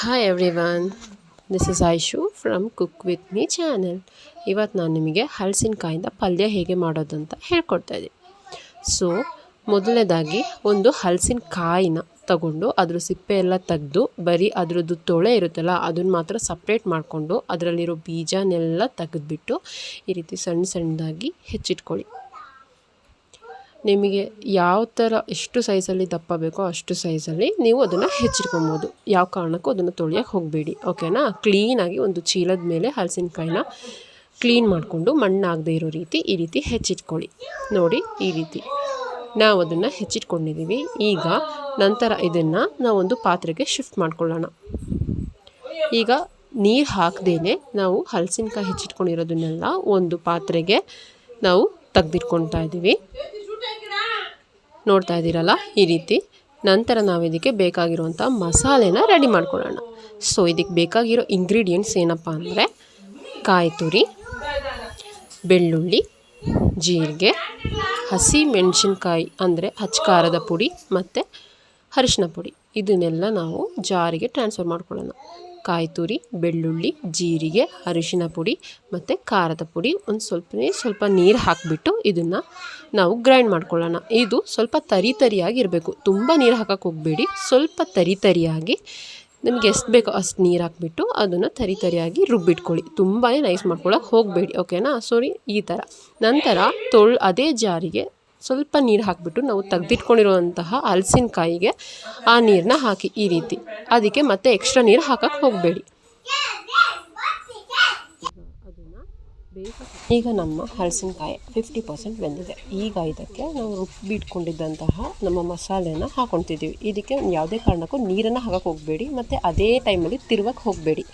Hi everyone this is Aishu from cook with me channel ಇವತ್ತು ನಾನು ನಿಮಗೆ ಹಲಸಿನಕಾಯಿಂದ ಪಲ್ಯ ಹೇಗೆ ಮಾಡೋದು ಅಂತ ಹೇಳ್ಕೊಡ್ತಾ ಇದ್ದೀನಿ. ಸೊ ಮೊದಲನೇದಾಗಿ ಒಂದು ಹಲಸಿನಕಾಯಿನ ತಗೊಂಡು ಅದ್ರ ಸಿಪ್ಪೆ ಎಲ್ಲ ತೆಗೆದು ಬರೀ ಅದರದ್ದು ತೊಳೆ ಇರುತ್ತಲ್ಲ ಅದನ್ನು ಮಾತ್ರ ಸಪ್ರೇಟ್ ಮಾಡಿಕೊಂಡು ಅದರಲ್ಲಿರೋ ಬೀಜನೆಲ್ಲ ತೆಗೆದುಬಿಟ್ಟು ಈ ರೀತಿ ಸಣ್ಣ ಸಣ್ಣದಾಗಿ ಹೆಚ್ಚಿಟ್ಕೊಳ್ಳಿ. ನಿಮಗೆ ಯಾವ ಥರ ಎಷ್ಟು ಸೈಜಲ್ಲಿ ದಪ್ಪ ಬೇಕೋ ಅಷ್ಟು ಸೈಜಲ್ಲಿ ನೀವು ಅದನ್ನು ಹೆಚ್ಚಿಟ್ಕೊಬೋದು. ಯಾವ ಕಾರಣಕ್ಕೂ ಅದನ್ನು ತೊಳೆಯೋಕ್ಕೆ ಹೋಗಬೇಡಿ, ಓಕೆನಾ? ಕ್ಲೀನಾಗಿ ಒಂದು ಚೀಲದ ಮೇಲೆ ಹಲಸಿನಕಾಯಿನ ಕ್ಲೀನ್ ಮಾಡಿಕೊಂಡು ಮಣ್ಣಾಗದೇ ಇರೋ ರೀತಿ ಈ ರೀತಿ ಹೆಚ್ಚಿಟ್ಕೊಳ್ಳಿ. ನೋಡಿ, ಈ ರೀತಿ. ನಾವು ಅದನ್ನು ಹೆಚ್ಚಿಟ್ಕೊಂಡಿದ್ದೀವಿ. ಈಗ ನಂತರ ಇದನ್ನು ನಾವೊಂದು ಪಾತ್ರೆಗೆ ಶಿಫ್ಟ್ ಮಾಡ್ಕೊಳ್ಳೋಣ. ಈಗ ನೀರು ಹಾಕ್ದೇ ನಾವು ಹಲಸಿನಕಾಯಿ ಹೆಚ್ಚಿಟ್ಕೊಂಡಿರೋದನ್ನೆಲ್ಲ ಒಂದು ಪಾತ್ರೆಗೆ ನಾವು ತೆಗೆದಿಟ್ಕೊಳ್ತಾ ಇದ್ದೀವಿ. ನೋಡ್ತಾ ಇದ್ದೀರಲ್ಲ ಈ ರೀತಿ. ನಂತರ ನಾವು ಇದಕ್ಕೆ ಬೇಕಾಗಿರುವಂಥ ಮಸಾಲೆನ ರೆಡಿ ಮಾಡ್ಕೊಳ್ಳೋಣ. ಸೊ ಇದಕ್ಕೆ ಬೇಕಾಗಿರೋ ಇಂಗ್ರೀಡಿಯೆಂಟ್ಸ್ ಏನಪ್ಪ ಅಂದರೆ ಕಾಯಿ ತುರಿ, ಬೆಳ್ಳುಳ್ಳಿ, ಜೀರಿಗೆ, ಹಸಿ ಮೆಣಸಿನ್ಕಾಯಿ ಅಂದರೆ ಹಚ್ಕಾರದ ಪುಡಿ ಮತ್ತು ಅರಿಶಿನ ಪುಡಿ. ಇದನ್ನೆಲ್ಲ ನಾವು ಜಾರಿಗೆ ಟ್ರಾನ್ಸ್ಫರ್ ಮಾಡ್ಕೊಳ್ಳೋಣ. ಕಾಯಿ ತುರಿ, ಬೆಳ್ಳುಳ್ಳಿ, ಜೀರಿಗೆ, ಅರಿಶಿನ ಪುಡಿ ಮತ್ತು ಖಾರದ ಪುಡಿ. ಒಂದು ಸ್ವಲ್ಪನೇ ಸ್ವಲ್ಪ ನೀರು ಹಾಕಿಬಿಟ್ಟು ಇದನ್ನು ನಾವು ಗ್ರೈಂಡ್ ಮಾಡ್ಕೊಳ್ಳೋಣ. ಇದು ಸ್ವಲ್ಪ ತರಿ ತರಿಯಾಗಿ ಇರಬೇಕು. ತುಂಬ ನೀರು ಹಾಕಕ್ಕೆ ಹೋಗಬೇಡಿ. ಸ್ವಲ್ಪ ತರಿ ತರಿಯಾಗಿ ನಿಮ್ಗೆ ಎಷ್ಟು ಬೇಕೋ ಅಷ್ಟು ನೀರು ಹಾಕಿಬಿಟ್ಟು ಅದನ್ನು ತರಿ ತರಿಯಾಗಿ ರುಬ್ಬಿಟ್ಕೊಳ್ಳಿ. ತುಂಬಾ ನೈಸ್ ಮಾಡ್ಕೊಳ್ಳೋಕೆ ಹೋಗಬೇಡಿ. ಓಕೆನಾ ಸಾರಿ ಈ ಥರ ನಂತರ ತೊಳ್ ಅದೇ ಜಾರಿಗೆ ಸ್ವಲ್ಪ ನೀರು ಹಾಕಿಬಿಟ್ಟು ನಾವು ತೆಗೆದಿಟ್ಕೊಂಡಿರುವಂತಹ ಹಲಸಿನಕಾಯಿಗೆ ಆ ನೀರನ್ನ ಹಾಕಿ ಈ ರೀತಿ. ಅದಕ್ಕೆ ಮತ್ತೆ ಎಕ್ಸ್ಟ್ರಾ ನೀರು ಹಾಕಕ್ಕೆ ಹೋಗಬೇಡಿ. ಈಗ ನಮ್ಮ ಹಲಸಿನಕಾಯಿ ಫಿಫ್ಟಿ ಪರ್ಸೆಂಟ್ ಬೆಂದಿದೆ. ಈಗ ಇದಕ್ಕೆ ನಾವು ರುಬ್ಬಿಟ್ಕೊಂಡಿದ್ದಂತಹ ನಮ್ಮ ಮಸಾಲೆನ ಹಾಕೊತಿದ್ದೀವಿ. ಇದಕ್ಕೆ ಯಾವುದೇ ಕಾರಣಕ್ಕೂ ನೀರನ್ನು ಹಾಕಕ್ಕೆ ಹೋಗಬೇಡಿ. ಮತ್ತು ಅದೇ ಟೈಮಲ್ಲಿ ತಿರುವಕ್ಕೆ ಹೋಗಬೇಡಿ.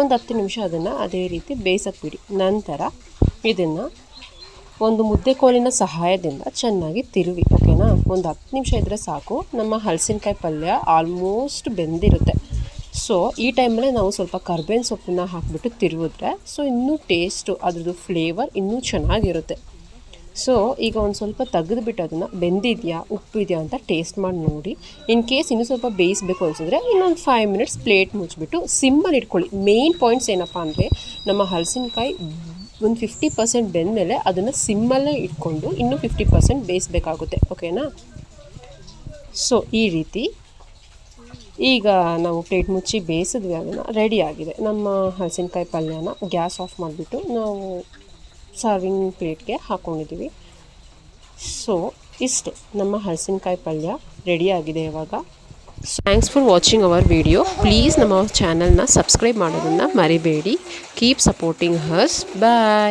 ಒಂದು ಹತ್ತು ನಿಮಿಷ ಅದನ್ನು ಅದೇ ರೀತಿ ಬೇಯಿಸಕ್ಕೆ ಬಿಡಿ. ನಂತರ ಇದನ್ನು ಒಂದು ಮುದ್ದೆ ಕೋಲಿನ ಸಹಾಯದಿಂದ ಚೆನ್ನಾಗಿ ತಿರುವಿ, ಓಕೆನಾ? ಒಂದು ಹತ್ತು ನಿಮಿಷ ಇದ್ದರೆ ಸಾಕು. ನಮ್ಮ ಹಲಸಿನಕಾಯಿ ಪಲ್ಯ ಆಲ್ಮೋಸ್ಟ್ ಬೆಂದಿರುತ್ತೆ. ಸೊ ಈ ಟೈಮಲ್ಲೇ ನಾವು ಸ್ವಲ್ಪ ಕರ್ಬೇವಿನ ಸೊಪ್ಪನ್ನ ಹಾಕಿಬಿಟ್ಟು ತಿರುವಿದ್ರೆ ಸೊ ಇನ್ನೂ ಟೇಸ್ಟು ಅದ್ರದ್ದು ಫ್ಲೇವರ್ ಇನ್ನೂ ಚೆನ್ನಾಗಿರುತ್ತೆ. ಸೊ ಈಗ ಒಂದು ಸ್ವಲ್ಪ ತೆಗೆದುಬಿಟ್ಟು ಅದನ್ನು ಬೆಂದಿದೆಯಾ, ಉಪ್ಪಿದೆಯಾ ಅಂತ ಟೇಸ್ಟ್ ಮಾಡಿ ನೋಡಿ. ಇನ್ ಕೇಸ್ ಇನ್ನೂ ಸ್ವಲ್ಪ ಬೇಯಿಸಬೇಕು ಅನಿಸಿದ್ರೆ ಇನ್ನೊಂದು ಫೈವ್ ಮಿನಿಟ್ಸ್ ಪ್ಲೇಟ್ ಮುಚ್ಚಿಬಿಟ್ಟು ಸಿಮ್ಮಲ್ಲಿ ಇಟ್ಕೊಳ್ಳಿ. ಮೇಯ್ನ್ ಪಾಯಿಂಟ್ಸ್ ಏನಪ್ಪ ಅಂದರೆ, ನಮ್ಮ ಹಲಸಿನಕಾಯಿ ಒಂದು ಫಿಫ್ಟಿ ಪರ್ಸೆಂಟ್ ಬೆಂದಮೇಲೆ ಅದನ್ನು ಸಿಮ್ಮಲ್ಲೇ ಇಟ್ಕೊಂಡು ಇನ್ನೂ ಫಿಫ್ಟಿ ಪರ್ಸೆಂಟ್ ಬೇಯಿಸಬೇಕಾಗುತ್ತೆ ಓಕೆನಾ ಸೊ ಈ ರೀತಿ ಈಗ ನಾವು ಪ್ಲೇಟ್ ಮುಚ್ಚಿ ಬೇಯಿಸಿದ್ವಿ, ಅದನ್ನು ರೆಡಿ ಆಗಿದೆ. ನಮ್ಮ ಹಲಸಿನಕಾಯಿ ಪಲ್ಯನ ಗ್ಯಾಸ್ ಆಫ್ ಮಾಡಿಬಿಟ್ಟು ನಾವು ಸರ್ವಿಂಗ್ ಪ್ಲೇಟ್ಗೆ ಹಾಕ್ಕೊಂಡಿದ್ದೀವಿ ಸೊ ಇಷ್ಟೇ. ನಮ್ಮ ಹಲಸಿನಕಾಯಿ ಪಲ್ಯ ರೆಡಿಯಾಗಿದೆ ಇವಾಗ. Thanks for watching our video please ನಮ್ಮ ಚಾನಲ್ನ ಸಬ್ಸ್ಕ್ರೈಬ್ ಮಾಡೋದನ್ನು ಮರಿಬೇಡಿ. ಕೀಪ್ ಸಪೋರ್ಟಿಂಗ್ ಹರ್ಸ್ ಬಾಯ್